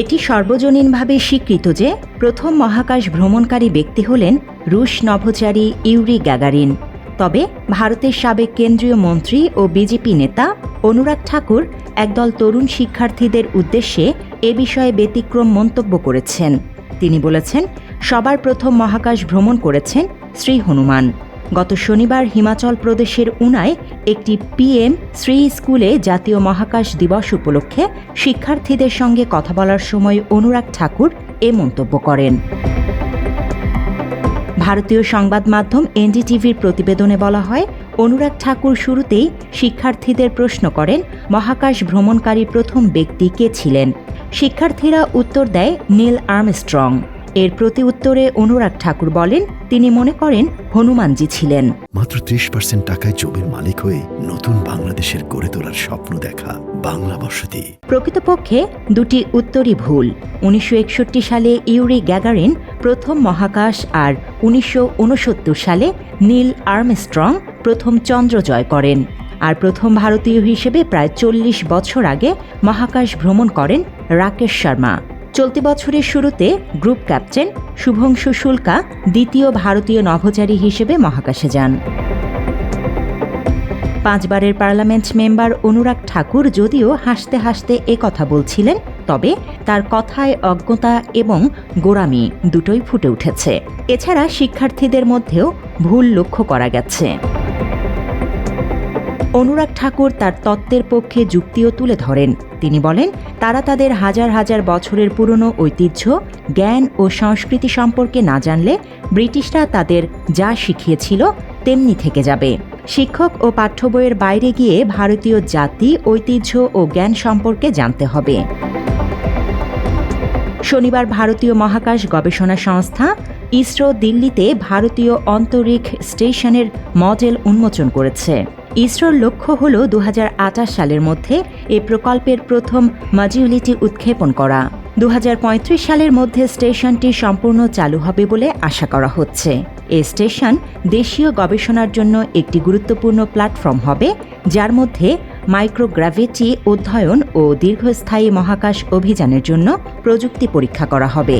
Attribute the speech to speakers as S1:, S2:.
S1: এটি সর্বজনীনভাবে স্বীকৃত যে প্রথম মহাকাশ ভ্রমণকারী ব্যক্তি হলেন রুশ নভোচারী ইউরি গ্যাগারিন। তবে ভারতের সাবেক কেন্দ্রীয় মন্ত্রী ও বিজেপি নেতা অনুরাগ ঠাকুর একদল তরুণ শিক্ষার্থীদের উদ্দেশ্যে এ বিষয়ে ব্যতিক্রম মন্তব্য করেছেন। তিনি বলেছেন, সবার প্রথম মহাকাশ ভ্রমণ করেছেন শ্রী হনুমান। গত শনিবার হিমাচল প্রদেশের উনায় একটি পিএম শ্রী স্কুলে জাতীয় মহাকাশ দিবস উপলক্ষে শিক্ষার্থীদের সঙ্গে কথা বলার সময় অনুরাগ ঠাকুর এ মন্তব্য করেন। ভারতীয় সংবাদ মাধ্যম এনডিটিভির প্রতিবেদনে বলা হয়, অনুরাগ ঠাকুর শুরুতেই শিক্ষার্থীদের প্রশ্ন করেন, মহাকাশ ভ্রমণকারী প্রথম ব্যক্তি কে ছিলেন? শিক্ষার্থীরা উত্তর দেয়, নীল আর্মস্ট্রং। এর প্রতি উত্তরে অনুরাগ ঠাকুর বলেন তিনি মনে করেন হনুমানজি ছিলেন।
S2: মাত্র ত্রিশ পার্সেন্ট টাকায় জমির মালিক হয়ে নতুন বাংলাদেশের গড়ে তোলার স্বপ্ন দেখা বাংলা বসতি।
S1: প্রকৃতপক্ষে দুটি উত্তরই ভুল। উনিশশো একষট্টি সালে ইউরি গ্যাগারিন প্রথম মহাকাশ আর উনিশশো উনসত্তর সালে নীল আর্মস্ট্রং প্রথম চন্দ্র জয় করেন। আর প্রথম ভারতীয় হিসেবে প্রায় চল্লিশ বছর আগে মহাকাশ ভ্রমণ করেন রাকেশ শর্মা। চলতি বছরের শুরুতে গ্রুপ ক্যাপ্টেন শুভংশু শুল্কা দ্বিতীয় ভারতীয় নভোচারী হিসেবে মহাকাশে যান। পাঁচবারের পার্লামেন্ট মেম্বার অনুরাগ ঠাকুর যদিও হাসতে হাসতে এ কথা বলছিলেন, তবে তার কথায় অজ্ঞতা এবং গোড়ামি দুটোই ফুটে উঠেছে। এছাড়া শিক্ষার্থীদের মধ্যেও ভুল লক্ষ্য করা গেছে। অনুরাগ ঠাকুর তার তত্ত্বের পক্ষে যুক্তিও তুলে ধরেন। তিনি বলেন, তারা তাদের হাজার হাজার বছরের পুরনো ঐতিহ্য, জ্ঞান ও সংস্কৃতি সম্পর্কে না জানলে ব্রিটিশরা তাদের যা শিখিয়েছিল তেমনি থেকে যাবে। শিক্ষক ও পাঠ্য বইয়ের বাইরে গিয়ে ভারতীয় জাতি, ঐতিহ্য ও জ্ঞান সম্পর্কে জানতে হবে। শনিবার ভারতীয় মহাকাশ গবেষণা সংস্থা ইসরো দিল্লিতে ভারতীয় অন্তরিক স্টেশনের মডেল উন্মোচন করেছে। ইসরোর লক্ষ্য হল দুহাজার আটাশ সালের মধ্যে এ প্রকল্পের প্রথম মজিউলিটি উৎক্ষেপণ করা। দু হাজার পঁয়ত্রিশ সালের মধ্যে স্টেশনটি সম্পূর্ণ চালু হবে বলে আশা করা হচ্ছে। এ স্টেশন দেশীয় গবেষণার জন্য একটি গুরুত্বপূর্ণ প্ল্যাটফর্ম হবে, যার মধ্যে মাইক্রোগ্র্যাভিটি অধ্যয়ন ও দীর্ঘস্থায়ী মহাকাশ অভিযানের জন্য প্রযুক্তি পরীক্ষা করা হবে।